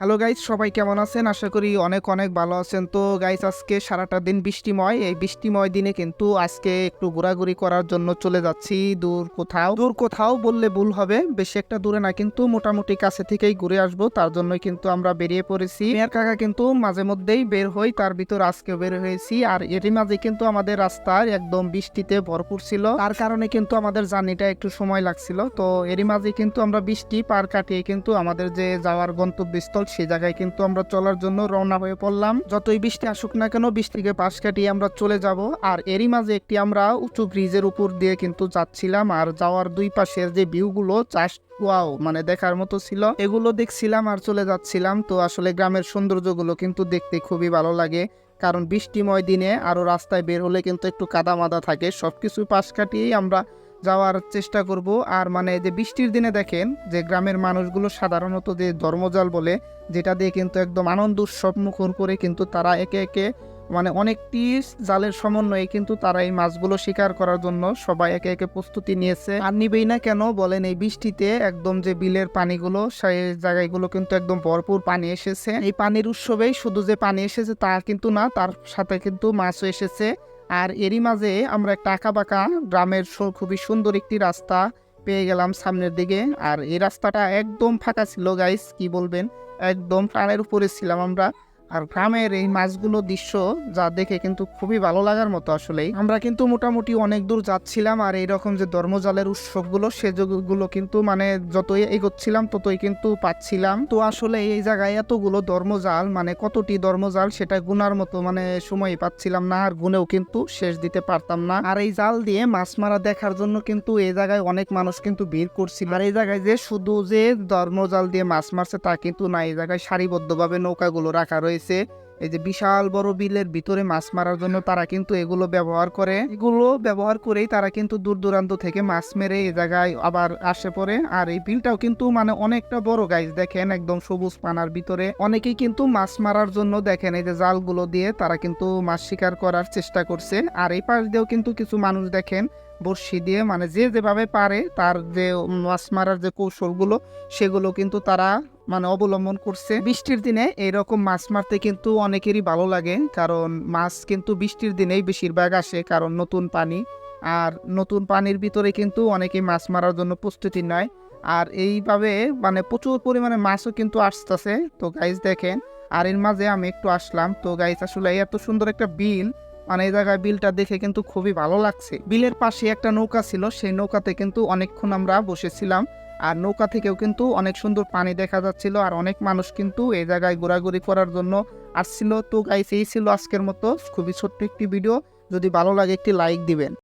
Hello guys সবাই কেমন আছেন? আশা করি অনেক অনেক ভালো আছেন। তো গাইজ আজকে সারাটা দিন বৃষ্টিময়। এই বৃষ্টিময় দিনে কিন্তু আজকে একটু ঘোরাঘুরি করার জন্য চলে যাচ্ছি। দূর কোথাও দূর কোথাও বললে ভুল হবে। বেশি একটা দূরে না, কিন্তু মোটামুটি কাছে থেকেই ঘুরে আসব। তার জন্যই কিন্তু আমরা বেরিয়ে পড়েছি। মেয়ার কাকা কিন্তু মাঝে মধ্যেই বের হই, তার ভিতর আজকে বের হয়েছি। আর এরই মাঝে কিন্তু আমাদের রাস্তার একদম বৃষ্টিতে ভরপুর ছিল। তার কারণে কিন্তু আমাদের জার্নিটা একটু সময় লাগছিল। তো এরই মাঝে কিন্তু আমরা বৃষ্টি পার কাটিয়ে কিন্তু আমাদের যে যাওয়ার গন্তব্যস্থল সেই জায়গায় কিন্তু আমরা চলার জন্য রওনা হয়ে পড়লাম। যতই বৃষ্টি আসুক না কেন বৃষ্টিকে পাশ কাটিয়ে আমরা চলে যাব। আর এরই মাঝে একটি আমরা উঁচু ব্রিজের উপর দিয়ে কিন্তু যাচ্ছিলাম। আর যাওয়ার দুই পাশের যে ভিউগুলো, চাষ, ওয়াও মানে দেখার মতো ছিল, এগুলো দেখছিলাম আর চলে যাচ্ছিলাম। তো আসলে গ্রামের সৌন্দর্যগুলো কিন্তু দেখতে খুবই ভালো লাগে। কারণ বৃষ্টিময় দিনে আরও রাস্তায় বের হলে কিন্তু একটু কাদা মাদা থাকে। সবকিছু পাশ কাটিয়েই আমরা যাওয়ার চেষ্টা করব। আর মানে যে বৃষ্টির দিনে দেখেন যে গ্রামের মানুষগুলো সাধারণত যে ধর্মজাল বলে, যেটা দিয়ে কিন্তু একদম আনন্দ উৎসব মুখর করে কিন্তু তারা একে একে মানে অনেকটি জালের সমন্বয়ে কিন্তু তারা এই মাছগুলো শিকার করার জন্য সবাই একে একে প্রস্তুতি নিয়েছে। আর নিবেই না কেন বলেন এই বৃষ্টিতে একদম যে বিলের পানিগুলো, সেই জায়গাগুলো কিন্তু একদম ভরপুর পানি এসেছে। এই পানির উৎসবেই শুধু যে পানি এসেছে তা কিন্তু না, তার সাথে কিন্তু মাছও এসেছে। আর এরই মাঝে আমরা একটা আঁকা বাঁকা গ্রামের খুবই সুন্দর একটি রাস্তা পেয়ে গেলাম সামনের দিকে। আর এই রাস্তাটা একদম ফাঁকা ছিল গাইস কি বলবেন? একদম প্রাণের উপরে ছিলাম আমরা। আর গ্রামের এই মাছগুলো দৃশ্য যা দেখে কিন্তু খুবই ভালো লাগার মতো আসলেই। আমরা কিন্তু মোটামুটি অনেক দূর যাচ্ছিলাম আর এইরকম যে ধর্মজালের উৎসবগুলো সেগুলো কিন্তু মানে যতই এগোচ্ছিলাম ততই কিন্তু পাচ্ছিলাম। তো আসলে এই জায়গায় এতগুলো ধর্মজাল মানে কতটি ধর্মজাল সেটা গুনার মতো মানে সময় পাচ্ছিলাম না আর গুনেও কিন্তু শেষ দিতে পারতাম না। আর এই জাল দিয়ে মাছ মারা দেখার জন্য কিন্তু এই জায়গায় অনেক মানুষ কিন্তু ভিড় করছিল। আর এই জায়গায় যে শুধু যে ধর্মজাল দিয়ে মাছ মারছে তা কিন্তু না, এই জায়গায় সারিবদ্ধভাবে নৌকাগুলো রাখা রয়েছে। এই যে বিশাল বড় বিলের ভিতরে মাছ মারার জন্য তারা কিন্তু এগুলো ব্যবহার করে। এগুলো ব্যবহার করেই তারা কিন্তু দূর দূরান্ত থেকে মাছ মেরে এই জায়গায় আবার আসে পড়ে। আর এই বিলটাও কিন্তু মানে অনেকটা বড় গাইজ দেখেন, একদম সবুজ পানার ভিতরে। অনেকেই কিন্তু মাছ মারার জন্য দেখেন, এই যে জালগুলো দিয়ে তারা কিন্তু মাছ শিকার করার চেষ্টা করছে। আর এই পাশ দিয়েও কিন্তু কিছু মানুষ দেখেন বড়শি দিয়ে মানে যে যেভাবে পারে তার যে মাছ মারার যে কৌশলগুলো, সেগুলো কিন্তু তারা মানে অবলম্বন করছে। বৃষ্টির দিনে এইরকম মাছ মারতে কিন্তু অনেকেরই ভালো লাগে, কারণ মাছ কিন্তু বৃষ্টির দিনেই বেশিরভাগ আসে, কারণ নতুন পানি। আর নতুন পানির ভিতরে কিন্তু অনেকেই মাছ মারার জন্য প্রস্তুতি নেয়। আর এইভাবে মানে প্রচুর পরিমাণে মাছও কিন্তু আসতেছে। তো গাইজ দেখেন আর এর মাঝে আমি একটু আসলাম। তো গাইজ আসলে এত সুন্দর একটা বিল মানে এই জায়গায় বিলটা দেখে কিন্তু খুবই ভালো লাগছে। বিলের পাশে একটা নৌকা ছিল, সেই নৌকাতে কিন্তু অনেকক্ষণ আমরা বসেছিলাম। আর নৌকা থেকেও কিন্তু অনেক সুন্দর পানি দেখা যাচ্ছিল আর অনেক মানুষ কিন্তু এই জায়গায় ঘোরাঘুরি করার জন্য আসছিল। তো গাইস এই ছিল আজকের মতো। খুবই ছোট্ট একটি ভিডিও যদি ভালো লাগে একটি লাইক দিবেন।